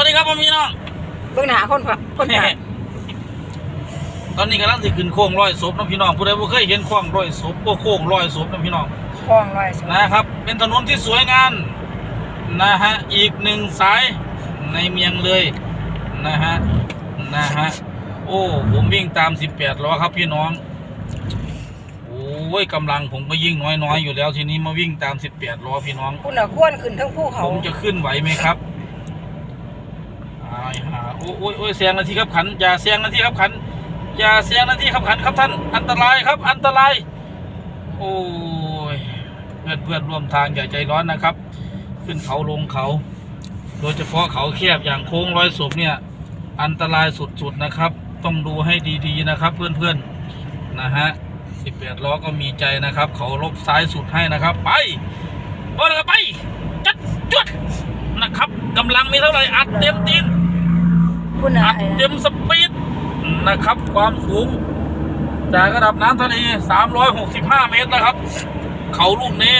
วัสดีครับพ่อพี่น้องเบิ่งหน้าคนผักคนผักตอนนี้กำลังสิขึ้นโค้งร้อยศพนะพี่น้องผู้ใดบ่เคยเห็นโค้งร้อยศพโอ้โค้งร้อยศพนะพี่น้องคลองลอยสวนนะครับ เป็นถนนที่สวยงามนะฮะอีกหนึ่งสายในเมียงเลยนะฮะนะฮะโอ้ผมวิ่งตาม18ล้อครับพี่น้องโอ้ยกำลังผมก็ยิ่งน้อยๆอยู่แล้วทีนี้มาวิ่งตาม18ล้อพี่น้องคุณน่ะควรขึ้นทั้งภูเขาผมจะขึ้นไหวไหมครับอายหาโอ้ยโอ้ยโอ้ยเสียงนาทีครับขันอย่าเสียงนาทีครับขันอย่าเสียงนาทีครับขันครับท่านอันตรายครับ อันตราย โอ้ยเพื่อนเพื่อนร่วมทางอย่าใจร้อนนะครับ ขึ้นเขาลงเขา โดยเฉพาะเขาแคบอย่างโค้งร้อยศพเนี่ย อันตรายสุดๆนะครับ ต้องดูให้ดีๆนะครับ เพื่อนๆนะฮะ18ล้อก็มีใจนะครับ เขาลบซ้ายสุดให้นะครับ ไปไปเลไปจัดจวดนะครับกำลังมีเท่าไหร่อัดเต็มตีน คุณอะอัดไรเต็มสปีดนะครับ ความสูง จากระดับน้ำทะเล 365 เมตรนะครับ เขาลูกนี้